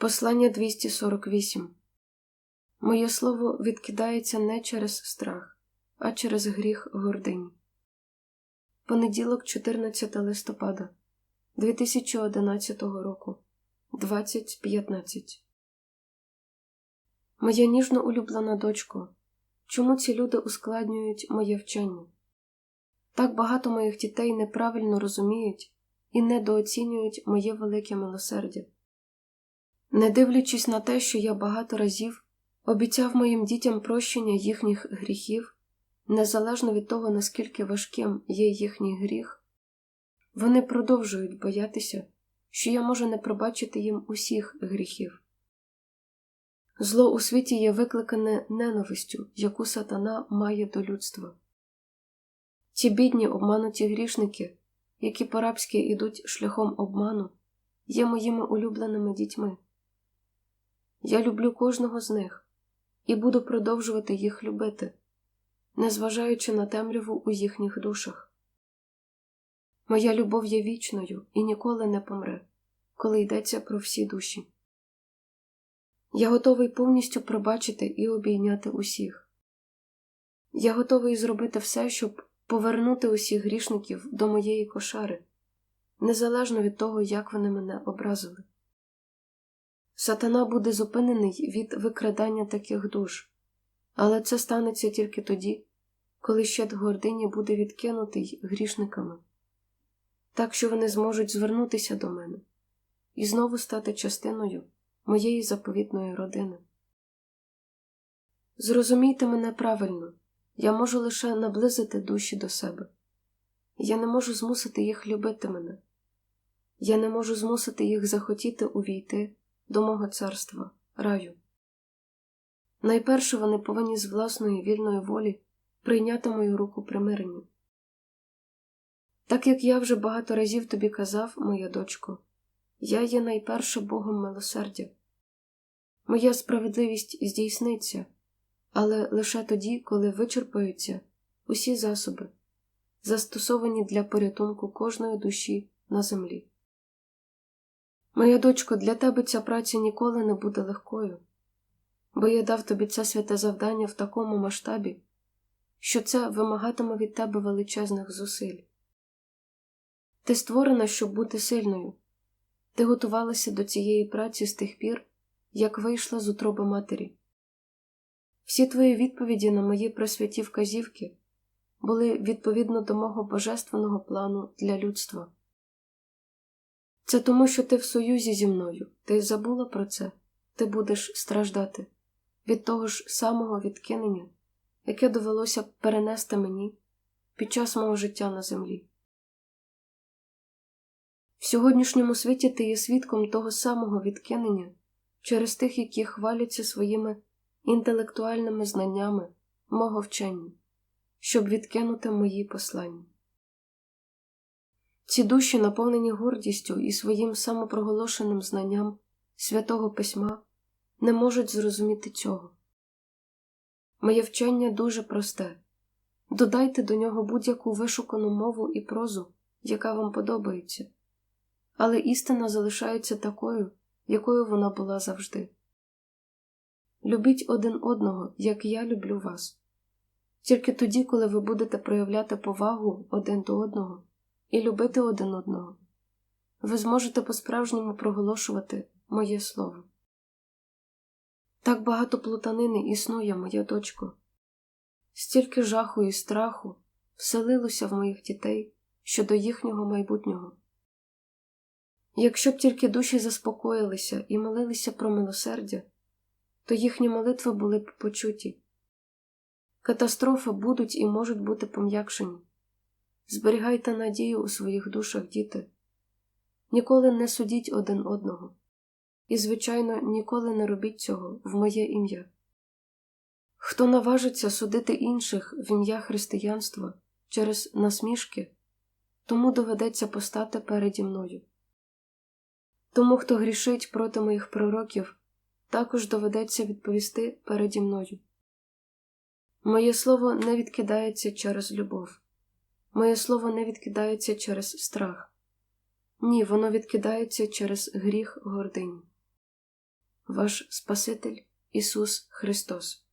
Послання 248 Моє слово відкидається не через страх, а через гріх гордині. Понеділок, 14 листопада 2011 року 20.15 Моя ніжно улюблена дочко. Чому ці люди ускладнюють моє вчення? Так багато моїх дітей неправильно розуміють і недооцінюють моє велике милосердя. Не дивлячись на те, що я багато разів обіцяв моїм дітям прощення їхніх гріхів, незалежно від того, наскільки важким є їхній гріх, вони продовжують боятися, що я можу не пробачити їм усіх гріхів. Зло у світі є викликане ненавистю, яку сатана має до людства. Ті бідні обмануті грішники, які по-рабськи ідуть шляхом обману, є моїми улюбленими дітьми. Я люблю кожного з них і буду продовжувати їх любити, незважаючи на темряву у їхніх душах. Моя любов є вічною і ніколи не помре, коли йдеться про всі душі. Я готовий повністю пробачити і обійняти усіх. Я готовий зробити все, щоб повернути усіх грішників до моєї кошари, незалежно від того, як вони мене образили. Сатана буде зупинений від викрадання таких душ, але це станеться тільки тоді, коли щит гордині буде відкинутий грішниками, так що вони зможуть звернутися до мене і знову стати частиною моєї заповітної родини. Зрозумійте мене правильно, я можу лише наблизити душі до себе. Я не можу змусити їх любити мене, я не можу змусити їх захотіти увійти до мого царства, раю. Найперше вони повинні з власної вільної волі прийняти мою руку примирення. Так як я вже багато разів тобі казав, моя дочко, я є найперше Богом милосердя. Моя справедливість здійсниться, але лише тоді, коли вичерпаються усі засоби, застосовані для порятунку кожної душі на землі. Моя дочко, для тебе ця праця ніколи не буде легкою, бо я дав тобі це святе завдання в такому масштабі, що це вимагатиме від тебе величезних зусиль. Ти створена, щоб бути сильною, ти готувалася до цієї праці з тих пір, як вийшла з утроби матері. Всі твої відповіді на мої просвяті вказівки були відповідно до мого божественного плану для людства. Це тому, що ти в союзі зі мною, ти забула про це, ти будеш страждати від того ж самого відкинення, яке довелося перенести мені під час мого життя на землі. В сьогоднішньому світі ти є свідком того самого відкинення через тих, які хваляться своїми інтелектуальними знаннями мого вчення, щоб відкинути мої послання. Ці душі, наповнені гордістю і своїм самопроголошеним знанням святого письма, не можуть зрозуміти цього. Моє вчення дуже просте додайте до нього будь-яку вишукану мову і прозу, яка вам подобається, але істина залишається такою, якою вона була завжди. Любіть один одного, як я люблю вас. Тільки тоді, коли ви будете проявляти повагу один до одного і любити один одного, ви зможете по-справжньому проголошувати моє слово. Так багато плутанини існує, моя дочко, стільки жаху і страху вселилося в моїх дітей щодо їхнього майбутнього. Якщо б тільки душі заспокоїлися і молилися про милосердя, то їхні молитви були б почуті. Катастрофи будуть і можуть бути пом'якшені. Зберігайте надію у своїх душах, діти. Ніколи не судіть один одного. І, звичайно, ніколи не робіть цього в моє ім'я. Хто наважиться судити інших в ім'я християнства через насмішки, тому доведеться постати переді мною. Тому, хто грішить проти моїх пророків, також доведеться відповісти переді мною. Моє слово не відкидається через любов, моє слово не відкидається через страх, ні, воно відкидається через гріх гордині. ваш Спаситель Ісус Христос.